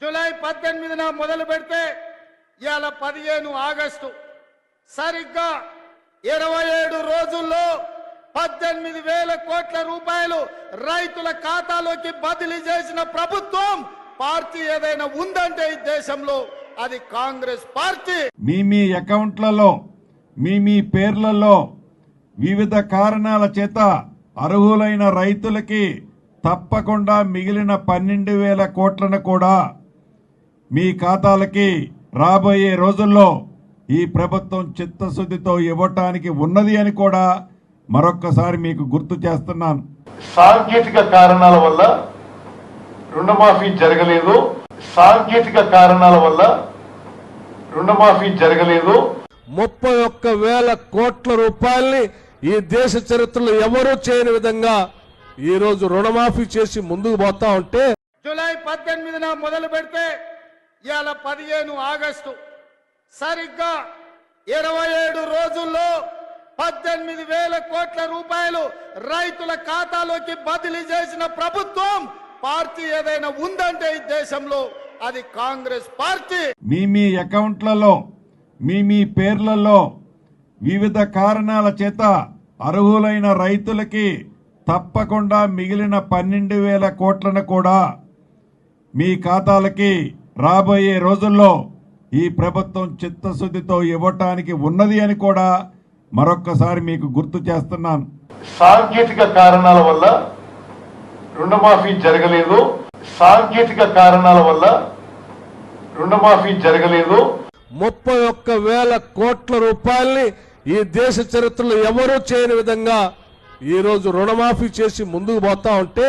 July పద్దెనిమిదిన మొదలు పెడితే ఇవాళ పదిహేను ఆగస్టు. సరిగ్గా ఇరవై ఏడు రోజుల్లో పద్దెనిమిది వేల కోట్ల రూపాయలు రైతుల ఖాతాలోకి బదిలీ చేసిన ప్రభుత్వం పార్టీ ఏదైనా ఉందంటే ఈ దేశంలో అది కాంగ్రెస్ పార్టీ. మీ మీ అకౌంట్లలో మీ మీ పేర్లలో వివిధ కారణాల చేత అర్హులైన రైతులకి తప్పకుండా మిగిలిన పన్నెండు వేల కోట్లను కూడా మీ ఖాతాలకి రాబోయే రోజుల్లో ఈ ప్రభుత్వం చిత్తశుద్ధితో ఇవ్వటానికి ఉన్నది అని కూడా మరొక్కసారి మీకు గుర్తు చేస్తున్నాను. సాంకేతిక కారణాల వల్ల రుణమాఫీ జరగలేదు. సాంకేతిక కారణాల వల్ల రుణమాఫీ జరగలేదు. ముప్పై ఒక్క వేల కోట్ల రూపాయల్ని ఈ దేశ చరిత్రలో ఎవరూ చేయని విధంగా ఈ రోజు రుణమాఫీ చేసి ముందుకు పోతా ఉంటే జూలై పద్దెనిమిదిన మొదలు పెడితే ఇవాళ పదిహేను ఆగస్టు. సరిగ్గా ఇరవై ఏడు రోజుల్లో పద్దెనిమిది వేల కోట్ల రూపాయలు రైతుల ఖాతాలోకి బదిలీ చేసిన ప్రభుత్వం పార్టీ ఏదైనా ఉందంటే ఈ దేశంలో అది కాంగ్రెస్ పార్టీ. మీ మీ అకౌంట్లలో మీ మీ పేర్లలో వివిధ కారణాల చేత అర్హులైన రైతులకి తప్పకుండా మిగిలిన పన్నెండు వేల కోట్లను కూడా మీ ఖాతాలకి రాబోయే రోజుల్లో ఈ ప్రభుత్వం చిత్తశుద్ధితో ఇవ్వటానికి ఉన్నది అని కూడా మరొక్కసారి మీకు గుర్తు చేస్తున్నాను. సాంకేతిక కారణాల వల్ల రుణమాఫీ జరగలేదు. సాంకేతిక కారణాల వల్ల రుణమాఫీ జరగలేదు. ముప్పై ఒక్క వేల కోట్ల రూపాయల్ని ఈ దేశ చరిత్రలో ఎవరూ చేయని విధంగా ఈ రోజు రుణమాఫీ చేసి ముందుకు పోతా ఉంటే